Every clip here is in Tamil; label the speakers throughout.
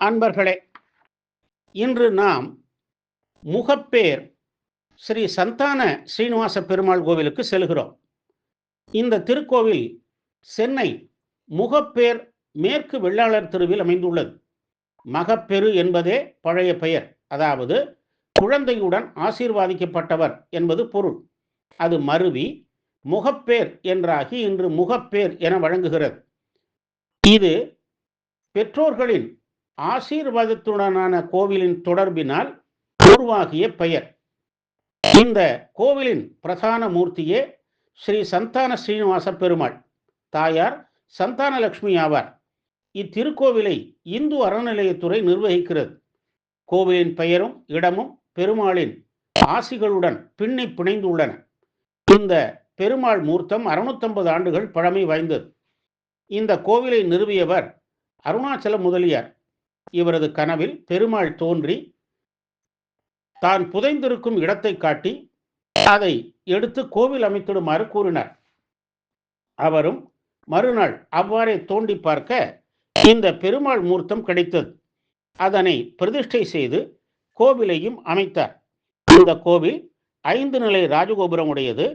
Speaker 1: அன்பர்களே இன்று நாம் முகப்பேர் ஸ்ரீ சந்தான ஸ்ரீனிவாச பெருமாள் கோவிலுக்கு செல்கிறோம். இந்த திருக்கோவில் சென்னை முகப்பேர் மேற்கு வெள்ளாளர் தெருவில் அமைந்துள்ளது. மகப்பெரு என்பதே பழைய பெயர். அதாவது குழந்தையுடன் ஆசீர்வாதிக்கப்பட்டவர் என்பது பொருள். அது மருவி முகப்பேர் என்றாகி இன்று முகப்பேர் என வழங்குகிறது. இது பெற்றோர்களின் ஆசீர்வாதத்துடனான கோவிலின் தொடர்பினால் உருவாகிய பெயர். இந்த கோவிலின் பிரதான மூர்த்தியே ஸ்ரீ சந்தான ஸ்ரீனிவாச பெருமாள். தாயார் சந்தானலட்சுமி ஆவார். இத்திருக்கோவிலை இந்து அறநிலையத்துறை நிர்வகிக்கிறது. கோவிலின் பெயரும் இடமும் பெருமாளின் ஆசிகளுடன் பின்னி பிணைந்துள்ளன. இந்த பெருமாள் மூர்த்தம் அறுநூத்தம்பது ஆண்டுகள் பழமை வாய்ந்தது. இந்த கோவிலை நிறுவியவர் அருணாச்சல முதலியார். இவரது கனவில் பெருமாள் தோன்றி தான் புதைந்திருக்கும் இடத்தை காட்டி அதை எடுத்து கோவில் அமைத்திடுமாறு கூறினார். அவரும் மறுநாள் அவ்வாறே தோண்டி பார்க்க இந்த பெருமாள் மூர்த்தம் கிடைத்தது. அதனை பிரதிஷ்டை செய்து கோவிலையும் அமைத்தார். இந்த கோவில் ஐந்து நிலை ராஜகோபுரம் உடையது.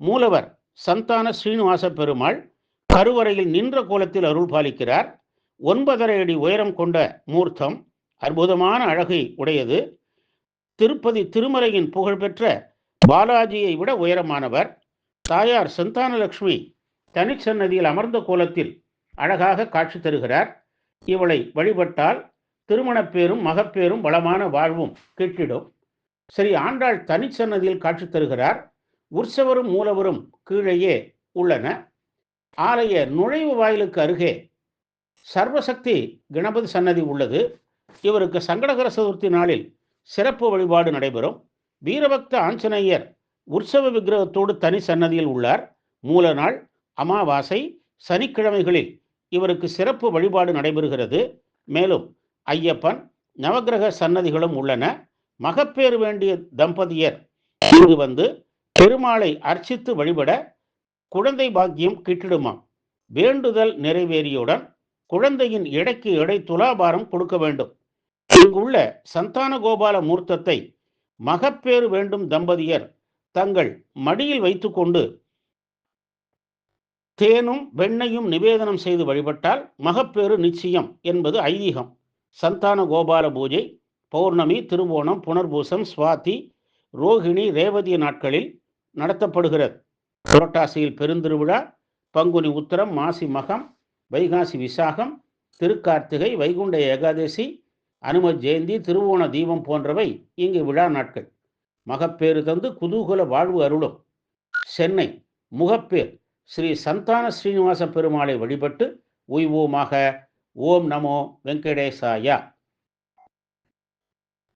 Speaker 1: மூலவர் சந்தான ஸ்ரீனிவாச பெருமாள் கருவறையில் நின்ற கோலத்தில் அருள் பாலிக்கிறார் ஒன்பதரை அடி உயரம் கொண்ட மூர்த்தம் அற்புதமான அழகை உடையது. திருப்பதி திருமலையின் புகழ்பெற்ற பாலாஜியை விட உயரமானவர். தாயார் சந்தானலட்சுமி தனிச்சன்னதியில் அமர்ந்த கோலத்தில் அழகாக காட்சி தருகிறார். இவளை வழிபட்டால் திருமணப்பேரும் மகப்பேரும் வளமான வாழ்வும் கிட்டிடும். ஸ்ரீ ஆண்டாள் தனிச்சன்னதியில் காட்சி தருகிறார். உற்சவரும் மூலவரும் கீழேயே உள்ளன. ஆலய நுழைவு வாயிலுக்கு அருகே சர்வசக்தி கணபதி சன்னதி உள்ளது. இவருக்கு சங்கடகர சதுர்த்தி நாளில் சிறப்பு வழிபாடு நடைபெறும். வீரபக்த ஆஞ்சநேயர் உற்சவ விக்கிரகத்தோடு தனி சன்னதியில் உள்ளார். மூல நாள் அமாவாசை சனிக்கிழமைகளில் இவருக்கு சிறப்பு வழிபாடு நடைபெறுகிறது. மேலும் ஐயப்பன் நவகிரக சன்னதிகளும் உள்ளன. மகப்பேறு வேண்டிய தம்பதியர் இங்கு வந்து பெருமாளை அர்ச்சித்து வழிபட குழந்தை பாக்கியம் கிட்டிடுமாம். வேண்டுதல் நிறைவேறியுடன் குழந்தையின் எடைக்கு எடை துலாபாரம் கொடுக்க வேண்டும். இங்குள்ள சந்தான கோபால மூர்த்தத்தை மகப்பேறு வேண்டும் தம்பதியர் தங்கள் மடியில் வைத்துக்கொண்டு தேனும் வெண்ணையும் நிவேதனம் செய்து வழிபட்டால் மகப்பேறு நிச்சயம் என்பது ஐதீகம். சந்தான கோபால பூஜை பௌர்ணமி திருவோணம் புனர்பூசம் சுவாதி ரோகிணி ரேவதி நாட்களில் நடத்தப்படுகிறது. புரட்டாசியில் பெருந்திருவிழா பங்குனி உத்தரம் மாசி மகம் வைகாசி விசாகம் திருக்கார்த்திகை வைகுண்ட ஏகாதசி அனும ஜெயந்தி திருவோண தீபம் போன்றவை இங்கு விழா நாட்கள். மகப்பேறு தந்து குதூகல வாழ்வு அருளும். சென்னை முகப்பேர் ஸ்ரீ சந்தான ஸ்ரீனிவாச பெருமாளை வழிபட்டு உய்வோமாக ஓம் நமோ வெங்கடேசாயா.